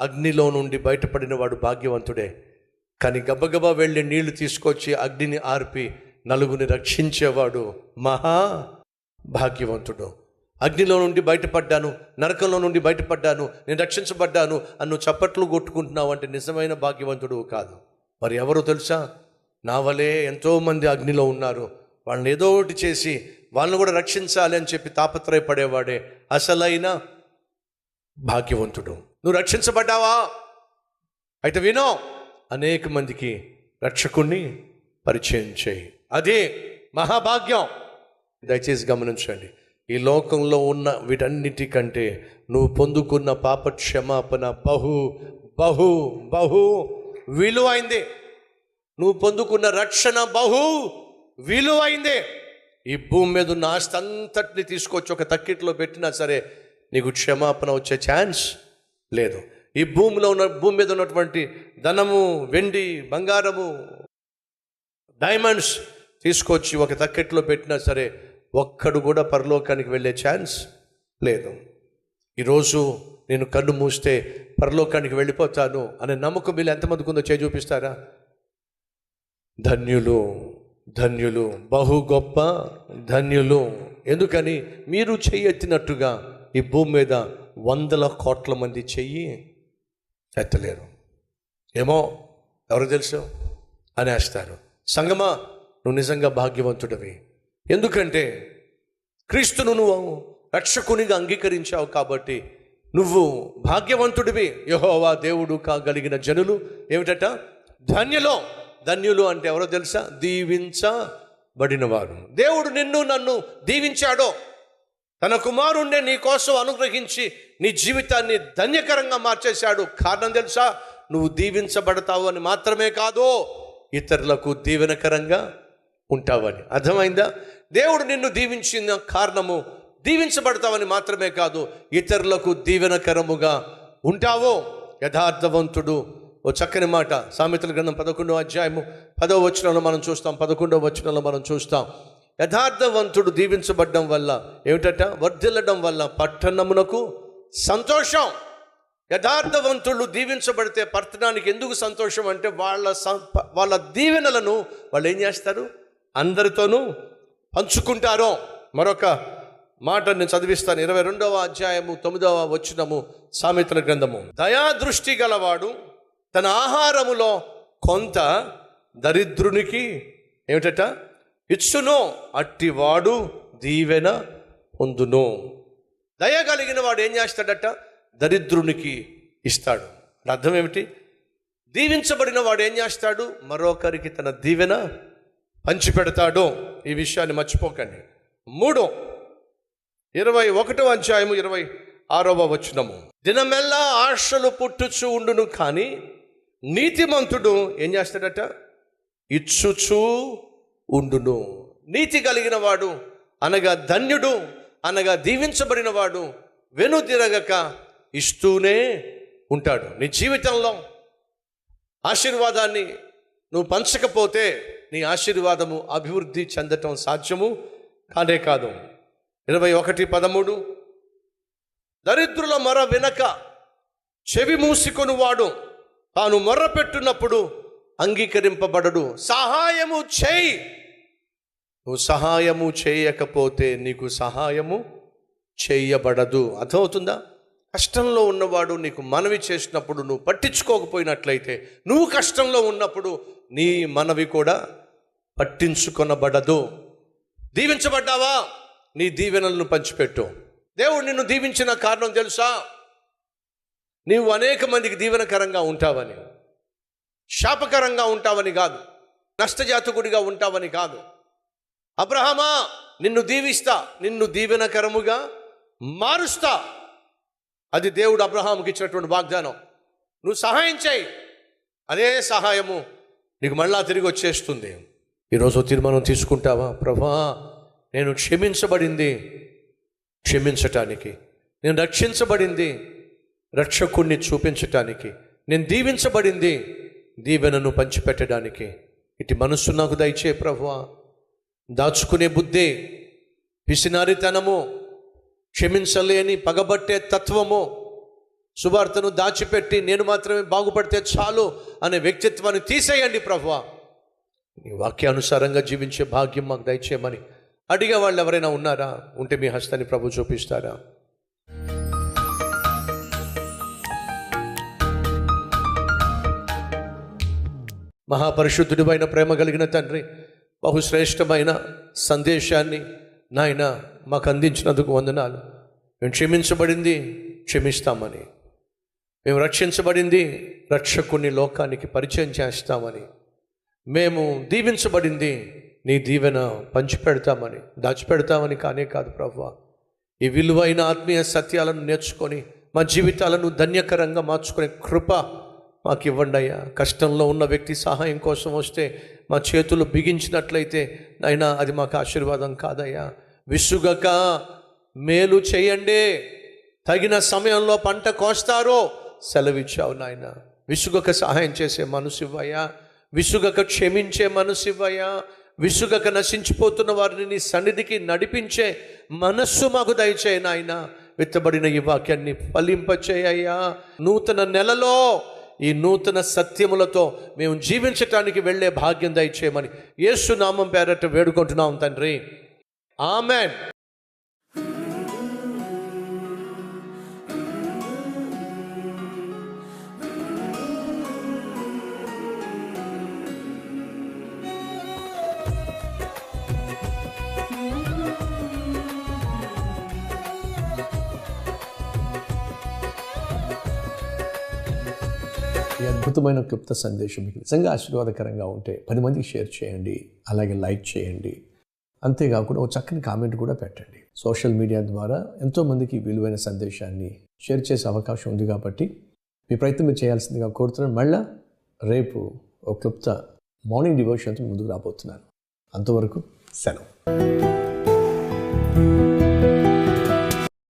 అగ్నిలో నుండి బయటపడిన వాడు భాగ్యవంతుడే. కానీ గబగబా వెళ్ళి నీళ్ళు తీసుకొచ్చి అగ్నిని ఆర్పి నలుగుని రక్షించేవాడు మహా భాగ్యవంతుడు. అగ్నిలో నుండి బయటపడ్డాను నరకంలో నుండి బయటపడ్డాను నేను రక్షించబడ్డాను అన్ను చప్పట్లు కొట్టుకుంటున్నావు అంటే నిజమైన భాగ్యవంతుడు కాదు. మరి ఎవరో తెలుసా? నా వలే ఎంతోమంది అగ్నిలో ఉన్నారు. వాళ్ళని ఏదో ఒకటి చేసి వాళ్ళని కూడా రక్షించాలి అని చెప్పి తాపత్రయపడేవాడే అసలైన భాగ్యవంతుడు. నువ్వు రక్షించబడ్డావా? అయితే వినో అనేక మందికి రక్షకుణ్ణి పరిచయం చేయి. అదే మహాభాగ్యం. దయచేసి గమనించండి ఈ లోకంలో ఉన్న వీటన్నిటికంటే నువ్వు పొందుకున్న పాప క్షమాపణ బహు బహు బహు విలువైంది. నువ్వు పొందుకున్న రక్షణ బహు విలువైంది. ఈ భూమి మీద ఉన్న ఆస్తి అంతటిని తీసుకొచ్చి ఒక తక్కిట్లో పెట్టినా సరే నీకు క్షమాపణ వచ్చే ఛాన్స్ లేదు. ఈ భూమిలో ఉన్న భూమి మీద ఉన్నటువంటి ధనము వెండి బంగారము డైమండ్స్ తీసుకొచ్చి ఒక తక్కెట్లో పెట్టినా సరే ఒక్కడు కూడా పరలోకానికి వెళ్ళే ఛాన్స్ లేదు. ఈరోజు నేను కన్ను మూస్తే పరలోకానికి వెళ్ళిపోతాను అనే నమ్మకం వీళ్ళు ఎంతమందికి ఉందో చేయి చూపిస్తారా? ధన్యులు ధన్యులు బహు గొప్ప ధన్యులు. ఎందుకని? మీరు చేయెత్తినట్టుగా ఈ భూమి మీద వందల కోట్ల మంది చెయ్యి ఎత్తలేరు. ఏమో ఎవరు తెలుసు? అనేస్తారు. సంగమా నువ్వు నిజంగా భాగ్యవంతుడివి. ఎందుకంటే క్రీస్తును నువ్వు రక్షకునిగా అంగీకరించావు కాబట్టి నువ్వు భాగ్యవంతుడివి. యహోవా దేవుడు కాగలిగిన జనులు ఏమిటట? ధన్యులో. ధన్యులు అంటే ఎవరో తెలుసా? దీవించబడినవారు. దేవుడు నిన్ను నన్ను దీవించాడో. తన కుమారుణ్ణి నీ కోసం అనుగ్రహించి నీ జీవితాన్ని ధన్యకరంగా మార్చేశాడు. కారణం తెలుసా? నువ్వు దీవించబడతావు అని మాత్రమే కాదు ఇతరులకు దీవెనకరంగా ఉంటావని. అర్థమైందా? దేవుడు నిన్ను దీవించిన కారణము దీవించబడతావని మాత్రమే కాదు ఇతరులకు దీవెనకరముగా ఉంటావో? యథార్థవంతుడు. ఓ చక్కని మాట. సామెతల గ్రంథం పదకొండవ అధ్యాయము పదవ వచనంలో మనం చూస్తాం పదకొండవ వచనంలో మనం చూస్తాం. యథార్థవంతుడు దీవించబడడం వల్ల ఏమిటట? వర్ధిల్లడం వల్ల పట్టణమునకు సంతోషం. యథార్థవంతులు దీవించబడితే పట్టణానికి ఎందుకు సంతోషం అంటే వాళ్ళ వాళ్ళ దీవెనలను వాళ్ళు ఏం చేస్తారు? అందరితోనూ పంచుకుంటారు. మరొక మాట నేను చదివిస్తాను. ఇరవై రెండవ అధ్యాయము తొమ్మిదవ వచనము సామెతల గ్రంథము. దయా దృష్టి గలవాడు తన ఆహారములో కొంత దరిద్రునికి ఏమిటట? ఇచ్చును అట్టివాడు దీవెన పొందును. దయ కలిగిన వాడు ఏం చేస్తాడట? దరిద్రునికి ఇస్తాడు. అర్థం ఏమిటి? దీవించబడిన వాడు ఏం చేస్తాడు? మరొకరికి తన దీవెన పంచిపెడతాడు. ఈ విషయాన్ని మర్చిపోకండి. మూడు ఇరవై ఒకటో అధ్యాయము ఇరవై ఆరవ వచనము. దినమెల్లా ఆశలు పుట్టుచు ఉండును కానీ నీతిమంతుడు ఏం చేస్తాడట? ఇచ్చుచూ ఉండును. నీతి కలిగిన వాడు అనగా ధన్యుడు అనగా దీవించబడిన వాడు వెనుతిరగక ఇస్తూనే ఉంటాడు. నీ జీవితంలో ఆశీర్వాదాన్ని నువ్వు పంచకపోతే నీ ఆశీర్వాదము అభివృద్ధి చెందటం సాధ్యము కానే కాదు. ఇరవై ఒకటి పదమూడు. దరిద్రుల మొర వెనక చెవి మూసుకొని వాడు తాను మొర్ర పెట్టున్నప్పుడు అంగీకరింపబడడు. సహాయము చేయి. నువ్వు సహాయము చేయకపోతే నీకు సహాయము చేయబడదు. అర్థమవుతుందా? కష్టంలో ఉన్నవాడు నీకు మనవి చేసినప్పుడు నువ్వు పట్టించుకోకపోయినట్లయితే నువ్వు కష్టంలో ఉన్నప్పుడు నీ మనవి కూడా పట్టించుకొనబడదు. దీవించబడ్డావా? నీ దీవెనలను పంచిపెట్టు. దేవుడు నిన్ను దీవించిన కారణం తెలుసా? నీవు అనేక మందికి దీవెనకరంగా ఉంటావని శాపకరంగా ఉంటావని కాదు. నష్టజాతకుడిగా ఉంటావని కాదు. అబ్రహమా నిన్ను దీవిస్తా నిన్ను దీవెనకరముగా మారుస్తా. అది దేవుడు అబ్రహాముకి ఇచ్చినటువంటి వాగ్దానం. నువ్వు సహాయం చేయి. అదే సహాయము నీకు మళ్ళా తిరిగి వచ్చేస్తుంది. ఈరోజు తీర్మానం తీసుకుంటావా? ప్రభా నేను క్షమించబడింది. క్షమించటానికి. నేను రక్షించబడింది. రక్షకుణ్ణి చూపించటానికి. నేను దీవించబడింది. దీవెనను పంచిపెట్టడానికి. ఇటు మనస్సు నాకు దయచే ప్రభువా దాచుకునే బుద్ధి పిసినారితనము క్షమించలేని పగబట్టే తత్వము సువార్తను దాచిపెట్టి నేను మాత్రమే బాగుపడితే చాలు అనే వ్యక్తిత్వాన్ని తీసేయండి ప్రభు నీ వాక్యానుసారంగా జీవించే భాగ్యం మాకు దయచేయమని అడిగే వాళ్ళు ఎవరైనా ఉన్నారా? ఉంటే మీ హస్తాన్ని ప్రభు చూపిస్తారా? మహాపరిశుద్ధుడివైన ప్రేమ కలిగిన తండ్రి బహుశ్రేష్టమైన సందేశాన్ని నాయన మాకు అందించినందుకు వందనాలు. మేము క్షమించబడింది క్షమిస్తామని. మేము రక్షించబడింది రక్షకుని లోకానికి పరిచయం చేస్తామని. మేము దీవించబడింది నీ దీవెన పంచిపెడతామని దాచిపెడతామని కానే కాదు ప్రభు ఈ విలువైన ఆత్మీయ సత్యాలను నేర్చుకొని మా జీవితాలను ధన్యకరంగా మార్చుకునే కృప మాకు ఇవ్వండి అయ్యా. కష్టంలో ఉన్న వ్యక్తి సహాయం కోసం వస్తే మా చేతులు బిగించినట్లయితే అయినా అది మాకు ఆశీర్వాదం కాదయ్యా. విసుగక మేలు చేయండి. తగిన సమయంలో పంట కోస్తారో సెలవిచ్చావు నాయన. విసుగక సహాయం చేసే మనసు ఇవ్వయ్యా విసుగక క్షమించే మనసు ఇవ్వయ్యా విసుగక నశించిపోతున్న వారిని నీ సన్నిధికి నడిపించే మనస్సు మాకు దయచేయ నాయన. విత్తబడిన ఈ వాక్యాన్ని ఫలింపచేయ్యా నూతన నెలలో ఈ నూతన సత్యములతో మేము జీవించటానికి వెళ్ళే భాగ్యం దయచేయమని యేసు నామం పేరట వేడుకుంటున్నాం తండ్రి. ఆమెన్. ఈ అద్భుతమైన క్లుప్త సందేశం మీకు నిజంగా ఆశీర్వాదకరంగా ఉంటే పది మందికి షేర్ చేయండి అలాగే లైక్ చేయండి. అంతేకాకుండా ఒక చక్కని కామెంట్ కూడా పెట్టండి. సోషల్ మీడియా ద్వారా ఎంతోమందికి విలువైన సందేశాన్ని షేర్ చేసే అవకాశం ఉంది కాబట్టి మీ ప్రయత్నం మీరు చేయాల్సిందిగా కోరుతున్నాను. మళ్ళా రేపు ఒక క్లుప్త మార్నింగ్ డివోషన్తో ముందుకు రాబోతున్నాను. అంతవరకు సెలవు.